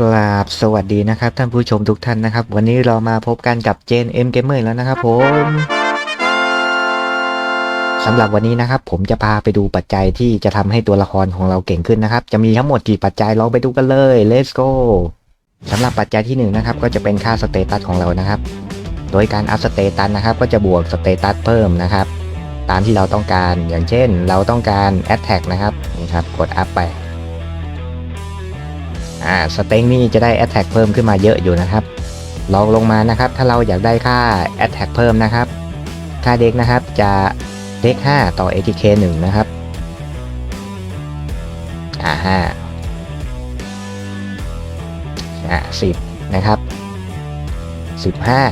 กราบสวัสดีนะครับ ท่านผู้ชมทุกท่านนะครับ วันนี้เรามาพบกันกับเจน M Gamer แล้วนะครับผมสำหรับวันนี้นะครับ ผมจะพาไปดูปัจจัยที่จะทำให้ตัวละครของเราเก่งขึ้นนะครับ จะมีทั้งหมดกี่ปัจจัยลองไปดูกันเลย let's go สำหรับปัจจัยที่หนึ่งนะครับ ก็จะเป็นค่าสเตตัสของเรานะครับ โดยการอัพสเตตัสนะครับ ก็จะบวกสเตตัสเพิ่มนะครับ ตามที่เราต้องการอย่างเช่น เราต้องการ Attack นะครับนี่ครับกดอัพไป อ่าสเต็งนี่จะได้ Attack เพิ่มขึ้นมาเยอะอยู่นะครับลองลงมานะครับ ถ้าเราอยากได้ค่า Attack เพิ่มนะครับ ค่าเด็กนะครับจะเด็ก5 ต่อ ATK 1 นะครับอ่าห้าอ่าสิบนะครับสิบห้า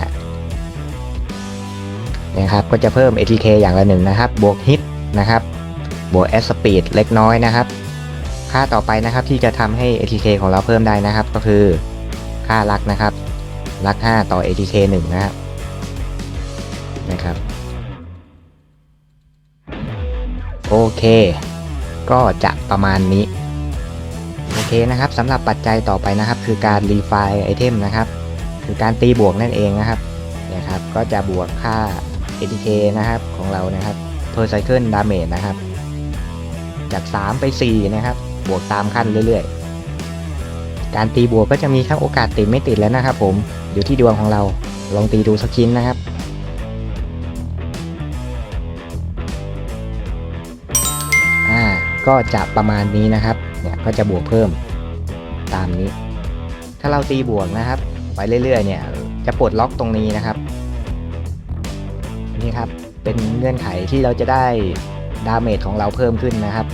นะครับก็จะเพิ่ม ATK อย่างละหนึ่งนะครับ บวกฮิตนะครับ บวก S Speed เล็กน้อยนะครับ ค่าต่อไปนะครับที่จะทำให้ ATK ของเราเพิ่มได้นะครับ ก็คือค่ารักนะครับ รัก 5 ต่อ ATK 1 นะครับนะครับโอเค ก็จะประมาณนี้โอเคนะครับสำหรับปัจจัยต่อไปนะครับ คือการรีไฟไอเทมนะครับ คือการตีบวกนั่นเองนะครับนี่ยครับ ก็จะบวกค่า ATK นะครับของเรานะครับ per cycle damage นะครับ จาก 3 ไป 4 นะครับ บวกตามขั้นเรื่อยๆ การตีบวกก็จะมีทั้งโอกาสติดไม่ติดแล้วนะครับผม อยู่ที่ดวงของเรา ลองตีดูสักชิ้นนะครับ อ่า ก็จะประมาณนี้นะครับ เนี่ยก็จะบวกเพิ่มตามนี้ ถ้าเราตีบวกนะครับ ไปเรื่อยๆ เนี่ย จะปลดล็อกตรงนี้นะครับ นี่ครับ เป็นเงื่อนไขที่เราจะได้ดาเมจของเราเพิ่มขึ้นนะครับ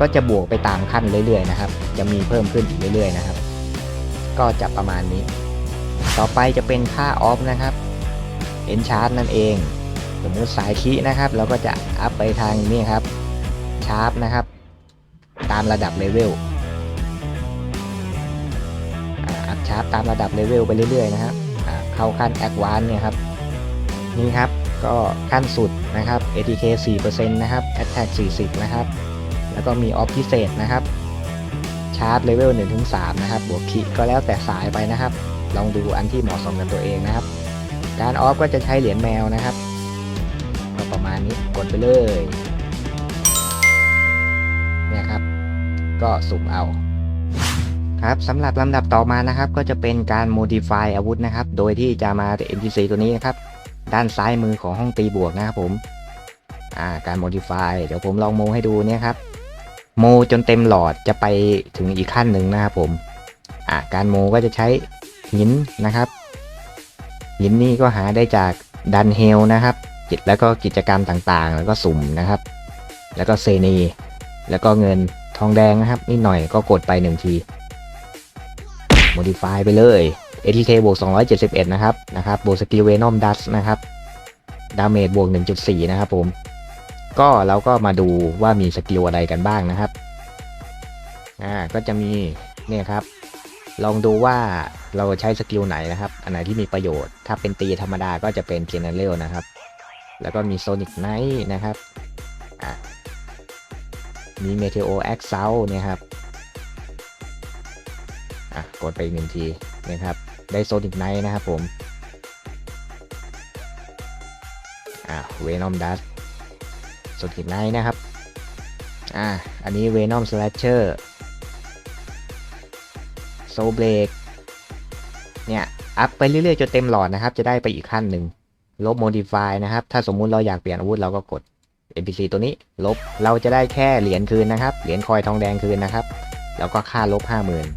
ก็จะบวกไปตามขั้นเรื่อยๆนะครับ จะมีเพิ่มขึ้นอีกเรื่อยๆนะครับ ก็จะประมาณนี้ ต่อไปจะเป็นค่าออฟนะครับเอนชาร์นั่นเอง สมมุติสายคีนะครับเราก็จะอัพไปทางนี้ครับชาร์ปนะครับ ตามระดับเลเวลอัพชาร์ปตามระดับเลเวลไปเรื่อยๆนะครับเข้าขั้นแอดวานเนี่ยครับนี่ครับก็ขั้นสุดนะครับ ATK 4%นะครับ Attack 40 นะครับ แล้วก็มีออฟพิเศษนะครับ ชาร์จเลเวล1ถึง3นะครับ บวกคิก็แล้วแต่สายไปนะครับ ลองดูอันที่เหมาะสมกับตัวเองนะครับ การออฟก็จะใช้เหรียญแมวนะครับ ก็ประมาณนี้กดไปเลย เนี่ยครับ ก็สุ่มเอาครับสำหรับลำดับต่อมานะครับ ก็จะเป็นการ modify อาวุธนะครับ โดยที่จะมา NPC ตัวนี้นะครับ ด้านซ้ายมือของห้องตีบวกนะครับผม อ่าการ modify เดี๋ยวผมลองโมให้ดูเนี่ยครับ โมจนเต็มหลอดจะไปถึงอีกขั้นหนึ่งนะครับผมอ่าการโมก็จะใช้หินนะครับหินนี่ก็หาได้จากดันเฮลนะครับกิจแล้วก็กิจกรรมต่างๆ แล้วก็สุ่มนะครับ แล้วก็เซนี แล้วก็เงินทองแดงนะครับนิดหน่อยก็กดไปหนึ่งที modify ไปเลย ATK บวก271 นะครับ นะครับบวกสกิลเวนอมดัสนะครับ ดาเมจบวก 1.4 นะครับผม ก็เราก็มาดูว่ามีสกิลอะไรกันบ้างนะครับ อ่า ก็จะมีเนี่ยครับ ลองดูว่าเราใช้สกิลไหนนะครับ อันไหนที่มีประโยชน์ ถ้าเป็นตีธรรมดาก็จะเป็นเ e เนเรลนะครับ แล้วก็มีโซนิกไนท์นะครับ อ่ามีเมเทโอแอคเซลเนี่ยครับ อะ กดไปอีกหนึ่งทีนะครับ ได้โซนิกไนท์นะครับผม อ่าเวนอมดัส โซนิกไนท์นะครับ อ่า อันนี้เวนอมสแลชเชอร์โซเบรกเนี่ย อัพไปเรื่อยๆ จนเต็มหลอดนะครับ จะได้ไปอีกขั้นหนึ่ง ลบ modify นะครับ ถ้าสมมุติเราอยากเปลี่ยนอาวุธเราก็กด NPC ตัวนี้ ลบ เราจะได้แค่เหรียญคืนนะครับ เหรียญคอยทองแดงคืนนะครับ แล้วก็ค่าลบ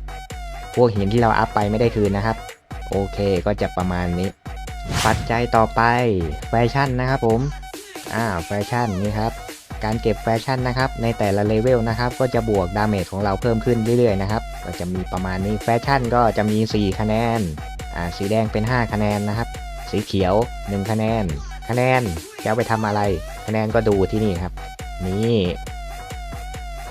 50,000 พวกหินที่เราอัพไปไม่ได้คืนนะครับ โอเค ก็จะประมาณนี้ ปัจจัยต่อไป แฟชั่นนะครับผม อ่าแฟชั่นนี่ครับการเก็บแฟชั่นนะครับในแต่ละเลเวลนะครับก็จะบวกดาเมจของเราเพิ่มขึ้นเรื่อยๆนะครับก็จะมีประมาณนี้แฟชั่นก็จะมี 4 คะแนนอ่าสีแดงเป็น 5 คะแนนนะครับ สีเขียว 1 คะแนน คะแนนจะเอาไปทำอะไร คะแนนก็ดูที่นี่ครับ นี่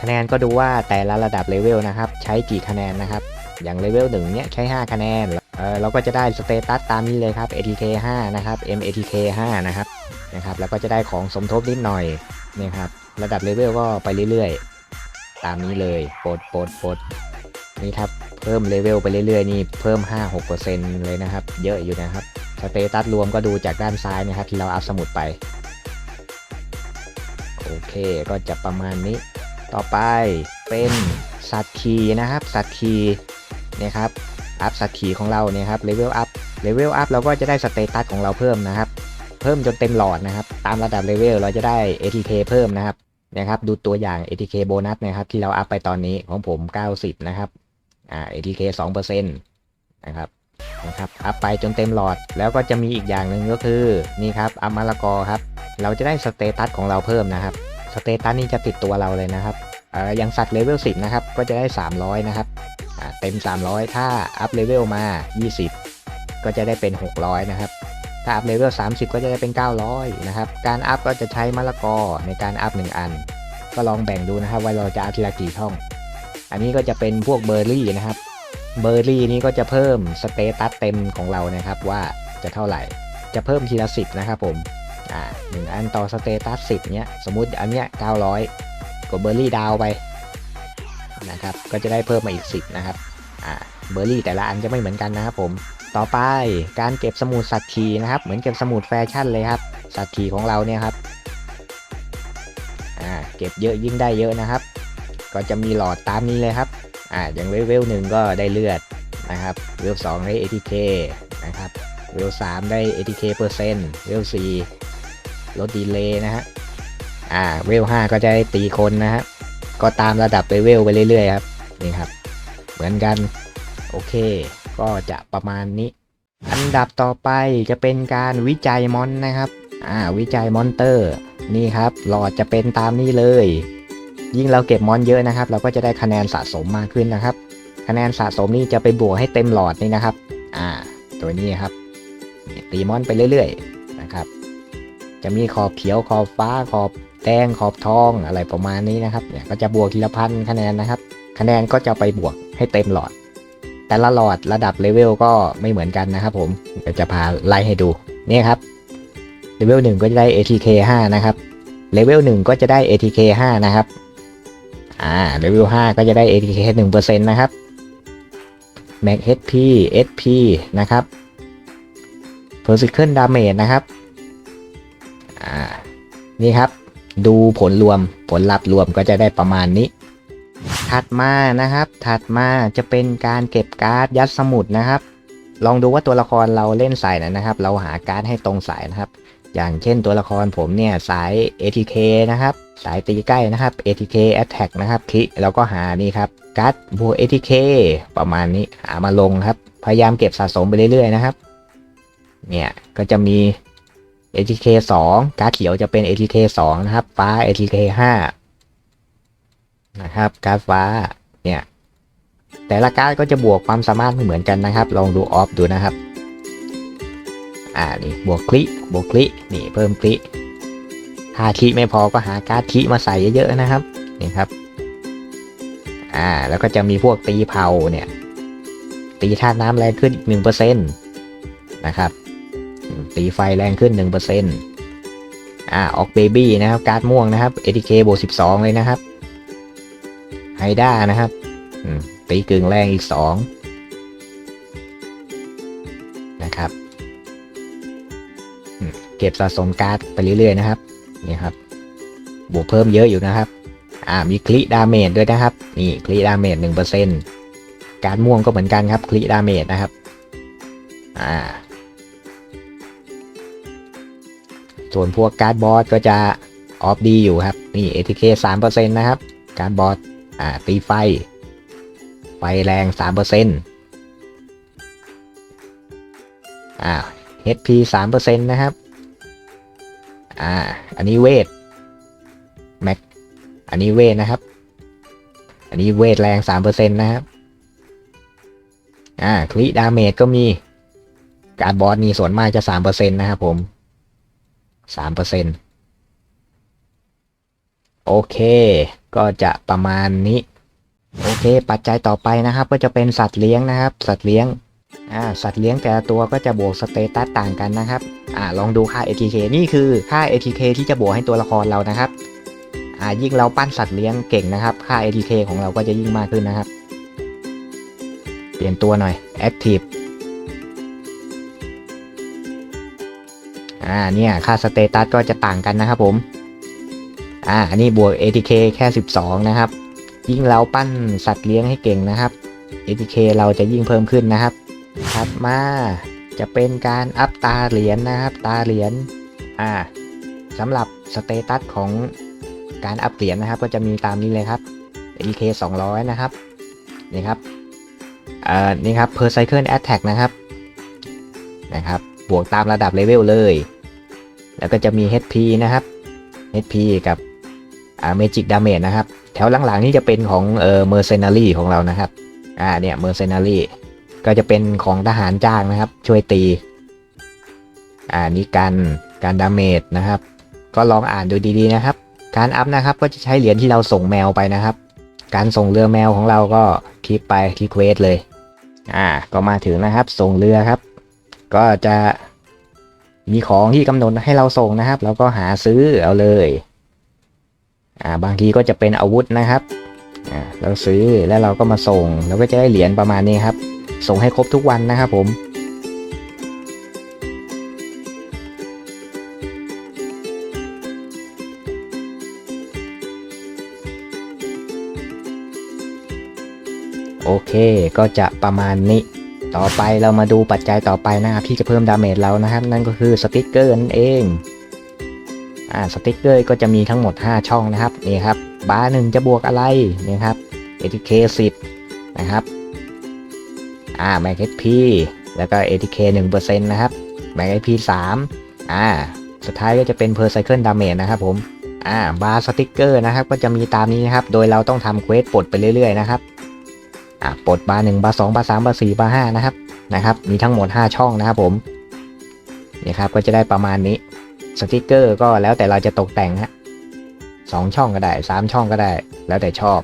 คะแนนก็ดูว่าแต่ละระดับเลเวลนะครับใช้กี่คะแนนนะครับ อย่างเลเวลหนึ่งเนี่ยใช้ 5 คะแนนเออเราก็จะได้สเตตัสตามนี้เลยครับ ATK 5 นะครับ MATK 5 นะครับ นะครับแล้วก็จะได้ของสมทบนิดหน่อยนี่ครับระดับเลเวลก็ไปเรื่อยๆ ตามนี้เลยปลดปลดปลดนี่ครับเพิ่มเลเวลไปเรื่อยๆนี่เพิ่ม 5-6%เลยนะครับ เยอะอยู่นะครับสเตตัสรวมก็ดูจากด้านซ้ายนะครับที่เราอัพสมุดไป โอเคก็จะประมาณนี้ ต่อไปเป็นสัตว์คีนะครับ สัตว์คีนี่ครับอัพสัตว์คีของเราเนี่ยครับเลเวลอัพเลเวลอัพเราก็จะได้สเตตัสของเราเพิ่มนะครับ เพิ่มจนเต็มหลอดนะครับ ตามระดับเลเวลเราจะได้ ATK เพิ่มนะครับนะครับดูตัวอย่าง ATK โบนัสนะครับที่เราอัพไปตอนนี้ของผม 90 นะครับอ่า ATK 2%นะครับนะครับอัพไปจนเต็มหลอดแล้วก็จะมีอีกอย่างหนึ่งก็คือนี่ครับอัพมะละกอครับเราจะได้สเตตัสของเราเพิ่มนะครับสเตตัสนี่จะติดตัวเราเลยนะครับเอ่อย่างสัตว์เลเวล10 นะครับ ก็จะได้ 300 นะครับอ่าเต็ม 300 ถ้าอัพเลเวลมา 20 ก็จะได้เป็น 600 นะครับ ถ้าอัพเลเวล30 ก็จะได้เป็น 900 นะครับ การอัพก็จะใช้มะละกอในการอัพ 1 อัน ก็ลองแบ่งดูนะครับว่าเราจะอัพทีละกี่ช่อง อันนี้ก็จะเป็นพวกเบอร์รี่นะครับ เบอร์รี่นี้ก็จะเพิ่มสเตตัสเต็มของเรานะครับว่าจะเท่าไหร่ จะเพิ่มทีละ10 นะครับผม อ่าหนึ่งอันต่อสเตตัส10 เนี้ย สมมุติอันเนี้ย 900 กดเบอร์รี่ดาวไปนะครับ ก็จะได้เพิ่มมาอีก 10 นะครับ อ่า เบอร์รี่แต่ละอันจะไม่เหมือนกันนะครับผม ต่อไปการเก็บสมุดสัตว์ทีนะครับ เหมือนเก็บสมุดแฟชั่นเลยครับ สัตว์ทีของเราเนี่ยครับ อ่า เก็บเยอะยิ่งได้เยอะนะครับ ก็จะมีหลอดตามนี้เลยครับ อ่า อย่างเวลหนึ่งก็ได้เลือดนะครับเวลสองได้ ATK นะครับเวลสามได้ ATK เปอร์เซ็นต์เวลสี่ลดดีเลย์นะฮะ อ่าเวลห้าก็จะได้ตีคนนะฮะ ก็ตามระดับเลเวลไปเรื่อยๆครับ นี่ครับ เหมือนกัน โอเค ก็จะประมาณนี้ อันดับต่อไปจะเป็นการวิจัยมอนนะครับอ่าวิจัยมอนเตอร์ นี่ครับหลอดจะเป็นตามนี้เลย ยิ่งเราเก็บมอนเยอะนะครับ เราก็จะได้คะแนนสะสมมากขึ้นนะครับ คะแนนสะสมนี่จะไปบวกให้เต็มหลอดนี่นะครับ อ่า ตัวนี้ครับตีมอนไปเรื่อยๆนะครับ จะมีขอบเขียวขอบฟ้าขอบแดงขอบทองอะไรประมาณนี้นะครับเนี่ยก็จะบวกทีละพันคะแนนนะครับ คะแนนก็จะไปบวกให้เต็มหลอด แต่ละหลอดระดับเลเวลก็ไม่เหมือนกันนะครับผมเดี๋ยวจะพาไล่ให้ดูนี่ครับเลเวล1ก็จะได้ ATK 5นะครับเลเวล1ก็จะได้ ATK 5นะครับอ่าเลเวล5ก็จะได้ ATK 1%นะครับ Max HP SP นะครับ Physical Damage นะครับอ่านี่ครับ ดูผลรวมผลลัพธ์รวมก็จะได้ประมาณนี้ ถัดมานะครับ ถัดมาจะเป็นการเก็บการ์ดยัดสมุดนะครับ ลองดูว่าตัวละครเราเล่นสายไหนนะครับ เราหาการ์ดให้ตรงสายนะครับ อย่างเช่นตัวละครผมเนี่ยสาย ATK นะครับ สายตีใกล้นะครับ ATK Attack นะครับ คลิกแล้วก็หานี่ครับการ์ดบวก ATK ประมาณนี้หามาลงครับ พยายามเก็บสะสมไปเรื่อยๆนะครับ เนี่ยก็จะมี ATK 2การ์ดเขียวจะเป็น ATK 2นะครับ ฟ้า ATK 5 นะครับการ์ดฟ้าเนี่ยแต่ละการ์ดก็จะบวกความสามารถไม่เหมือนกันนะครับ ลองดูออฟดูนะครับอ่านี่บวกคลิบวกคลินี่เพิ่มคลิถ้าคลิไม่พอก็หาการ์ดคลิมาใส่เยอะๆนะครับนี่ครับอ่าแล้วก็จะมีพวกตีเผาเนี่ยตีธาตุน้ำแรงขึ้นอีกหนึ่งเปอร์เซ็นต์นะครับตีไฟแรงขึ้นหนึ่งเปอร์เซ็นต์อ่าออกเบบี้นะครับการ์ดม่วงนะครับ ATK บวกสิบสองเลยนะครับ ไฮด้านะครับตีกึ่งแรงอีกสองนะครับเก็บสะสมการ์ดไปเรื่อยๆนะครับนี่ครับ บวกเพิ่มเยอะอยู่นะครับ อ่ามีคลิดาเมจด้วยนะครับ นี่คลิดาเมจหนึ่งเปอร์เซ็นต์การม่วงก็เหมือนกันครับ คลิดาเมจนะครับ อ่า ส่วนพวกการ์ดบอสก็จะออฟดีอยู่ครับ นี่ ATK 3%นะครับ การ์ดบอส อ่าตีไฟ ไฟแรง3%อ่า HP 3%นะครับ อ่า อันนี้เวทแม็กอันนี้เวทนะครับ อันนี้เวทแรง3%นะครับ อ่าคลิดาเมจก็มี การบอสนี่ส่วนมากจะ3%นะครับผมสามเปอร์เซ็นโอเค ก็จะประมาณนี้ โอเค ปัจจัยต่อไปนะครับ ก็จะเป็นสัตว์เลี้ยงนะครับ สัตว์เลี้ยงอ่าสัตว์เลี้ยงแต่ละตัวก็จะบวกสเตตัสต่างกันนะครับอ่าลองดูค่า ATK นี่คือค่า ATK ที่จะบวกให้ตัวละครเรานะครับอ่ายิ่งเราปั้นสัตว์เลี้ยงเก่งนะครับ ค่า ATK ของเราก็จะยิ่งมากขึ้นนะครับ เปลี่ยนตัวหน่อย Active อ่าเนี่ยค่าสเตตัสก็จะต่างกันนะครับผม อ่าอันนี้บวก ATK แค่ 12 นะครับ ยิ่งเราปั้นสัตว์เลี้ยงให้เก่งนะครับ ATK เราจะยิ่งเพิ่มขึ้นนะครับถัดมาจะเป็นการอัพตาเหรียญนะครับ ตาเหรียญอ่าสำหรับสเตตัสของการอัพเหรียญนะครับ ก็จะมีตามนี้เลยครับ ATK 200 นะครับนี่ครับเอ่อนี่ครับ per cycle attack นะครับนะครับบวกตามระดับเลเวลเลย แล้วก็จะมี HP นะครับ HP กับ อ่า Magic Damage นะครับ แถวหลังๆนี่จะเป็นของเอ่อ Mercenary ของเรานะครับ อ่าเนี่ย Mercenary ก็จะเป็นของทหารจ้างนะครับ ช่วยตี อ่านี่การการดาเมจนะครับ ก็ลองอ่านดูดีๆนะครับ การอัพนะครับก็จะใช้เหรียญที่เราส่งแมวไปนะครับ การส่งเรือแมวของเราก็คลิกไปคลิกเควสเลย อ่าก็มาถึงนะครับ ส่งเรือครับ ก็จะมีของที่กำหนดให้เราส่งนะครับเราก็หาซื้อเอาเลย อ่าบางทีก็จะเป็นอาวุธนะครับอ่าเราซื้อแล้วเราก็มาส่งแล้วก็จะได้เหรียญประมาณนี้ครับ ส่งให้ครบทุกวันนะครับผมโอเค ก็จะประมาณนี้ ต่อไปเรามาดูปัจจัยต่อไปนะครับที่จะเพิ่มดาเมจเรานะครับ นั่นก็คือสติกเกอร์นั่นเอง อ่าสติกเกอร์ก็จะมีทั้งหมด 5 ช่องนะครับนี่ครับบาร์หนึ่งจะบวกอะไรนี่ครับ ATK 10นะครับอ่า Max HP แล้วก็ ATK 1%นะครับ Max HP 3อ่าสุดท้ายก็จะเป็น Per Cycle Damage นะครับผมอ่าบาร์สติกเกอร์นะครับก็จะมีตามนี้นะครับ โดยเราต้องทำเควสปลดไปเรื่อยๆนะครับอะปลดบาร์หนึ่งบาร์สองบาร์สามบาร์สี่บาร์ห้านะครับนะครับ มีทั้งหมด 5 ช่องนะครับผมนี่ครับก็จะได้ประมาณนี้ สติกเกอร์ก็แล้วแต่เราจะตกแต่งฮะสองช่องก็ได้สามช่องก็ได้ แล้วแต่ชอบ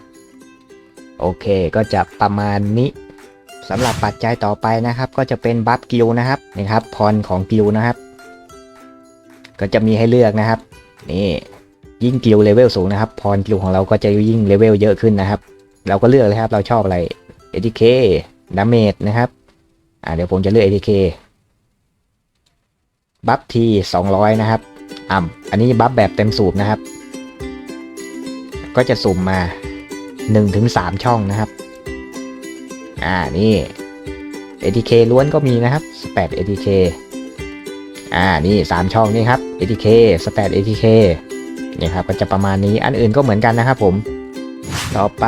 โอเคก็จะประมาณนี้สำหรับปัจจัยต่อไปนะครับ ก็จะเป็นบัฟกิลนะครับนี่ครับพรของกิลนะครับ ก็จะมีให้เลือกนะครับ นี่ยิ่งกิลเลเวลสูงนะครับ พรกิลของเราก็จะยิ่งเลเวลเยอะขึ้นนะครับ เราก็เลือกเลยครับเราชอบอะไร ATK Damage นะครับอ่าเดี๋ยวผมจะเลือก ATK บัฟที200 นะครับอ่ำอันนี้บัฟแบบเต็มสูบนะครับ ก็จะสุ่มมา 1-3 ช่องนะครับ อ่า นี่ ATK ล้วนก็มีนะครับ Stat ATK อ่า นี่ 3 ช่องนี่ครับ ATK Stat ATK นี่ครับ ก็จะประมาณนี้ อันอื่นก็เหมือนกันนะครับผม ต่อไป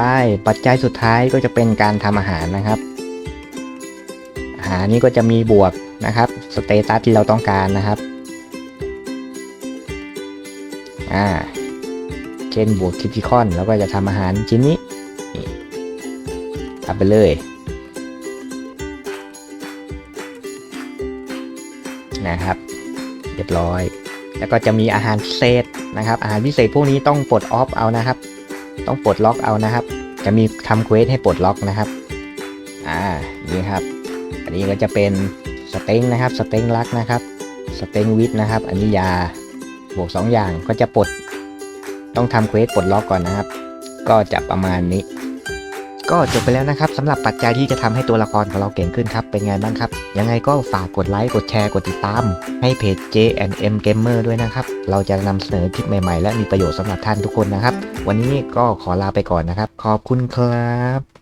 ปัจจัยสุดท้ายก็จะเป็นการทำอาหารนะครับ อาหารนี้ก็จะมีบวก นะครับสเตตัสที่เราต้องการนะครับอ่าเช่นบวกคิติคอนแล้วก็จะทำอาหารชิ้นนี้ทำไปเลยนะครับ เรียบร้อย แล้วก็จะมีอาหารพิเศษนะครับ อาหารพิเศษพวกนี้ต้องปลดออฟเอานะครับ ต้องปลดล็อกเอานะครับ จะมีทำเควสให้ปลดล็อกนะครับ อ่านี่ครับ อันนี้ก็จะเป็น เต็งนะครับ สเต็งลักนะครับ สเต็งวิทนะครับ อันนี้ยาบวก 2 อย่างก็จะปลด ต้องทำเควสปลดล็อกก่อนนะครับ ก็จะประมาณนี้ ก็จบไปแล้วนะครับสำหรับปัจจัยที่จะทำให้ตัวละครของเราเก่งขึ้นครับ เป็นไงบ้างครับ ยังไงก็ฝากกดไลค์ กดแชร์ กดติดตาม ให้เพจ J&M Gamer ด้วยนะครับ เราจะนำเสนอคลิปใหม่ๆ และมีประโยชน์สำหรับท่านทุกคนนะครับ วันนี้ก็ขอลาไปก่อนนะครับ ขอบคุณครับ